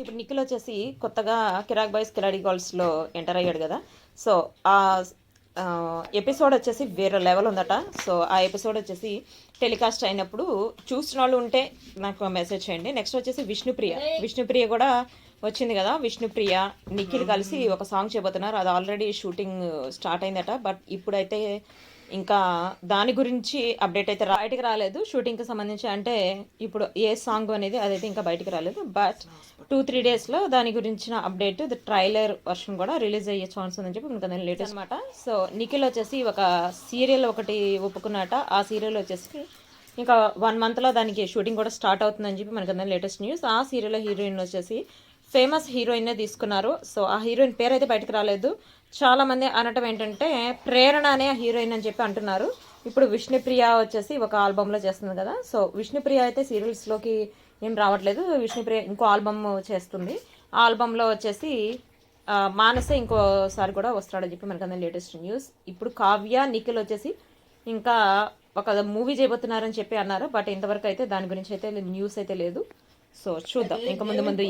ఇప్పుడు నిఖిల్ వచ్చేసి కొత్తగా కిరాక్ బాయ్స్ కిరాడి గర్ల్స్లో ఎంటర్ అయ్యాడు కదా. సో ఆ ఎపిసోడ్ వచ్చేసి వేరే లెవెల్ ఉందట. సో ఆ ఎపిసోడ్ వచ్చేసి టెలికాస్ట్ అయినప్పుడు చూసిన వాళ్ళు ఉంటే నాకు మెసేజ్ చేయండి. నెక్స్ట్ వచ్చేసి విష్ణుప్రియ. విష్ణుప్రియ కూడా వచ్చింది కదా విష్ణుప్రియ నిఖిల్ కలిసి ఒక సాంగ్ చెబుతున్నారు అది ఆల్రెడీ షూటింగ్ స్టార్ట్ అయిందట. బట్ ఇప్పుడైతే ఇంకా దాని గురించి అప్డేట్ అయితే రా- బయటికి రాలేదు. షూటింగ్కి సంబంధించి అంటే ఇప్పుడు ఏ సాంగ్ అనేది అదైతే ఇంకా బయటికి రాలేదు. బట్ టూ త్రీ డేస్లో దాని గురించిన అప్డేట్ ట్రైలర్ వర్షన్ కూడా రిలీజ్ అయ్యే ఛాన్స్ ఉందని చెప్పి మనకు దాని లేటెస్ట్ అనమాట సో నిఖిల్ వచ్చేసి ఒక సీరియల్ ఒకటి ఒప్పుకున్నట. ఆ సీరియల్ వచ్చేసి ఇంకా వన్ మంత్లో దానికి షూటింగ్ కూడా స్టార్ట్ అవుతుందని చెప్పి మనకు అందరం లేటెస్ట్ న్యూస్ ఆ సీరియల్లో హీరోయిన్ వచ్చేసి ఫేమస్ హీరోయిన్ తీసుకున్నారు. సో ఆ హీరోయిన్ పేరు అయితే బయటకు రాలేదు. చాలా మంది అనటం ఏంటంటే ప్రేరణ అనే హీరోయిన్ అని చెప్పి అంటున్నారు. ఇప్పుడు విష్ణుప్రియ వచ్చేసి ఒక ఆల్బంలో చేస్తుంది కదా. సో విష్ణుప్రియ అయితే సీరియల్స్లోకి ఏం రావట్లేదు. విష్ణుప్రియ ఇంకో ఆల్బమ్ చేస్తుంది. ఆ ఆల్బంలో వచ్చేసి మానసే ఇంకోసారి కూడా వస్తాడని చెప్పి మనకు లేటెస్ట్ న్యూస్. ఇప్పుడు కావ్య నిఖిల్ వచ్చేసి ఇంకా ఒక మూవీ చేయబోతున్నారని చెప్పి అన్నారు. బట్ ఇంతవరకు అయితే దాని గురించి అయితే న్యూస్ అయితే లేదు. సో చూద్దాం. ఇంకా ముందు ముందు ఏ-